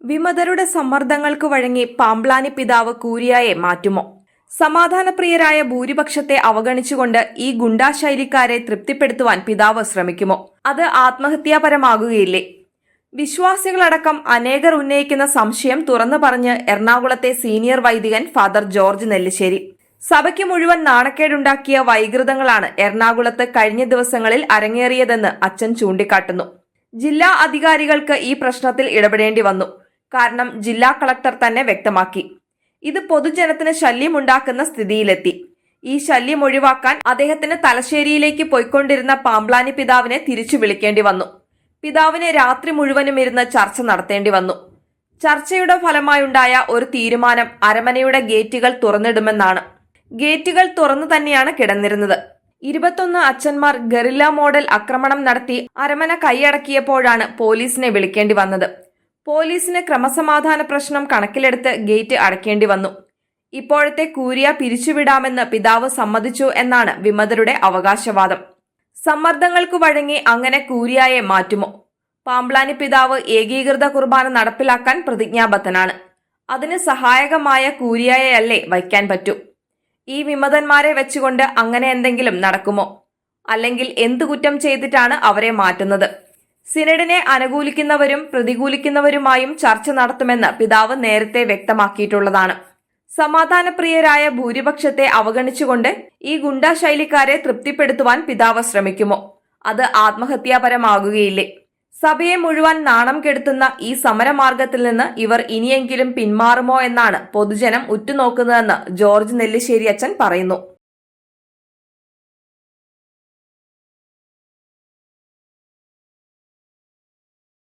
വിമതരുടെ സമ്മർദ്ദങ്ങൾക്ക് വഴങ്ങി പാമ്പ്ലാനി പിതാവ് കൂരിയായെ മാറ്റുമോ? സമാധാനപ്രിയരായ ഭൂരിപക്ഷത്തെ അവഗണിച്ചുകൊണ്ട് ഈ ഗുണ്ടാശൈലിക്കാരെ തൃപ്തിപ്പെടുത്തുവാൻ പിതാവ് ശ്രമിക്കുമോ? അത് ആത്മഹത്യാപരമാകുകയില്ലേ? വിശ്വാസികളടക്കം അനേകർ ഉന്നയിക്കുന്ന സംശയം തുറന്നു പറഞ്ഞ് എറണാകുളത്തെ സീനിയർ വൈദികൻ ഫാദർ ജോർജ് നെല്ലിശ്ശേരി. സഭയ്ക്ക് മുഴുവൻ നാണക്കേടുണ്ടാക്കിയ വൈകൃതങ്ങളാണ് എറണാകുളത്ത് കഴിഞ്ഞ ദിവസങ്ങളിൽ അരങ്ങേറിയതെന്ന് അച്ഛൻ ചൂണ്ടിക്കാട്ടുന്നു. ജില്ലാ അധികാരികൾക്ക് ഈ പ്രശ്നത്തിൽ ഇടപെടേണ്ടി വന്നു. കാരണം ജില്ലാ കളക്ടർ തന്നെ വ്യക്തമാക്കി. ഇത് പൊതുജനത്തിന് ശല്യമുണ്ടാക്കുന്ന സ്ഥിതിയിലെത്തി. ഈ ശല്യം ഒഴിവാക്കാൻ അദ്ദേഹത്തിന് തലശ്ശേരിയിലേക്ക് പോയിക്കൊണ്ടിരുന്ന പാമ്പ്ലാനി പിതാവിനെ തിരിച്ചു വിളിക്കേണ്ടി വന്നു. പിതാവിനെ രാത്രി മുഴുവനും ഇരുന്ന് ചർച്ച നടത്തേണ്ടി വന്നു. ചർച്ചയുടെ ഫലമായുണ്ടായ ഒരു തീരുമാനം അരമനയുടെ ഗേറ്റുകൾ തുറന്നിടുമെന്നാണ്. ഗേറ്റുകൾ തുറന്നു തന്നെയാണ് കിടന്നിരുന്നത്. ഇരുപത്തൊന്ന് അച്ഛന്മാർ ഗറില്ല മോഡൽ ആക്രമണം നടത്തി അരമന കൈയടക്കിയപ്പോഴാണ് പോലീസിനെ വിളിക്കേണ്ടി വന്നത്. പോലീസിന് ക്രമസമാധാന പ്രശ്നം കണക്കിലെടുത്ത് ഗേറ്റ് അടയ്ക്കേണ്ടി വന്നു. ഇപ്പോഴത്തെ കൂരിയ പിരിച്ചുവിടാമെന്ന് പിതാവ് സമ്മതിച്ചു എന്നാണ് വിമതരുടെ അവകാശവാദം. സമ്മർദ്ദങ്ങൾക്ക് വഴങ്ങി അങ്ങനെ കൂരിയായെ മാറ്റുമോ? പാമ്പ്ലാനി പിതാവ് ഏകീകൃത കുർബാന നടപ്പിലാക്കാൻ പ്രതിജ്ഞാബദ്ധനാണ്. അതിന് സഹായകമായ കൂരിയായയല്ലേ വയ്ക്കാൻ പറ്റൂ? ഈ വിമതന്മാരെ വെച്ചുകൊണ്ട് അങ്ങനെ എന്തെങ്കിലും നടക്കുമോ? അല്ലെങ്കിൽ എന്തു കുറ്റം ചെയ്തിട്ടാണ് അവരെ മാറ്റുന്നത്? സിനഡിനെ അനുകൂലിക്കുന്നവരും പ്രതികൂലിക്കുന്നവരുമായും ചർച്ച നടത്തുമെന്ന് പിതാവ് നേരത്തെ വ്യക്തമാക്കിയിട്ടുള്ളതാണ്. സമാധാനപ്രിയരായ ഭൂരിപക്ഷത്തെ അവഗണിച്ചുകൊണ്ട് ഈ ഗുണ്ടാ ശൈലിക്കാരെ തൃപ്തിപ്പെടുത്തുവാൻ പിതാവ് ശ്രമിക്കുമോ? അത് ആത്മഹത്യാപരമാകുകയില്ലേ? സഭയെ മുഴുവൻ നാണം കെടുത്തുന്ന ഈ സമരമാർഗത്തിൽ നിന്ന് ഇവർ ഇനിയെങ്കിലും പിന്മാറുമോ എന്നാണ് പൊതുജനം ഉറ്റുനോക്കുന്നതെന്ന് ജോർജ് നെല്ലിശ്ശേരി അച്ഛൻ പറയുന്നു.